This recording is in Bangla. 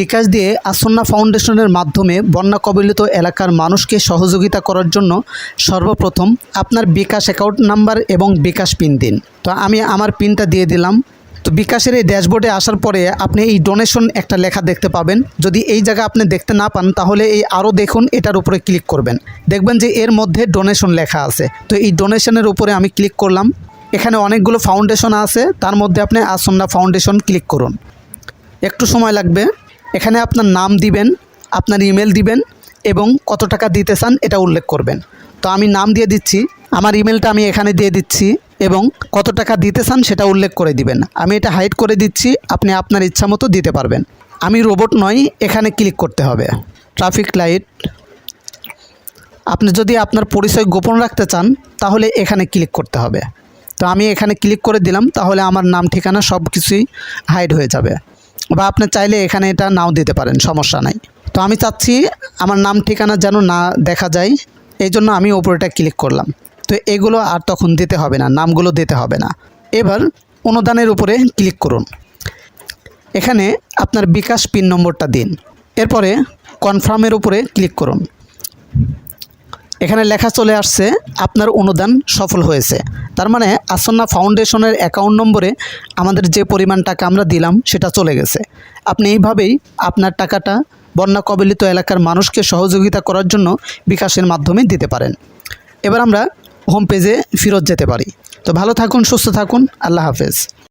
বিকাশ দিয়ে আসন্না ফাউন্ডেশনের মাধ্যমে বন্যা কবলিত এলাকার মানুষকে সহযোগিতা করার জন্য সর্বপ্রথম আপনার বিকাশ অ্যাকাউন্ট নাম্বার এবং বিকাশ পিন দিন। তো আমি আমার পিনটা দিয়ে দিলাম। তো বিকাশের এই ড্যাশবোর্ডে আসার পরে আপনি এই ডোনেশন একটা লেখা দেখতে পাবেন। যদি এই জায়গা আপনি দেখতে না পান, তাহলে এই আরও দেখুন, এটার উপরে ক্লিক করবেন। দেখবেন যে এর মধ্যে ডোনেশন লেখা আছে। তো এই ডোনেশনের উপরে আমি ক্লিক করলাম। এখানে অনেকগুলো ফাউন্ডেশন আছে। তার মধ্যে আপনি আসন্না ফাউন্ডেশন ক্লিক করুন। একটু সময় লাগবে। এখানে আপনার নাম দিবেন, আপনার ইমেল দিবেন এবং কত টাকা দিতে চান এটা উল্লেখ করবেন। তো আমি নাম দিয়ে দিচ্ছি, আমার ইমেলটা আমি এখানে দিয়ে দিচ্ছি এবং কত টাকা দিতে চান সেটা উল্লেখ করে দিবেন। আমি এটা হাইড করে দিচ্ছি, আপনি আপনার ইচ্ছা মতো দিতে পারবেন। আমি রোবট নই, এখানে ক্লিক করতে হবে। ট্রাফিক লাইট আপনি যদি আপনার পরিচয় গোপন রাখতে চান, তাহলে এখানে ক্লিক করতে হবে। তো আমি এখানে ক্লিক করে দিলাম, তাহলে আমার নাম, ঠিকানা সব কিছুই হাইড হয়ে যাবে। বা আপনি চাইলে এখানে এটা নাও দিতে পারেন, সমস্যা নাই। তো আমি চাচ্ছি আমার নাম ঠিকানা যেন না দেখা যায় এই জন্য আমি ওপরেটা ক্লিক করলাম। তো এগুলো আর তখন দিতে হবে না, নামগুলো দিতে হবে না। এবার অনুদানের উপরে ক্লিক করুন। এখানে আপনার বিকাশ পিন নম্বরটা দিন। এরপরে কনফার্মের উপরে ক্লিক করুন। এখানে লেখা চলে আসছে, আপনার অনুদান সফল হয়েছে। তার মানে আসন্না ফাউন্ডেশনের অ্যাকাউন্ট নম্বরে আমাদের যে পরিমাণ টাকা আমরা দিলাম, সেটা চলে গেছে। আপনি এইভাবেই আপনার টাকাটা বন্যা কবলিত এলাকার মানুষকে সহযোগিতা করার জন্য বিকাশের মাধ্যমে দিতে পারেন। এবার আমরা হোম পেজে ফেরত যেতে পারি। তো ভালো থাকুন, সুস্থ থাকুন, আল্লাহ হাফেজ।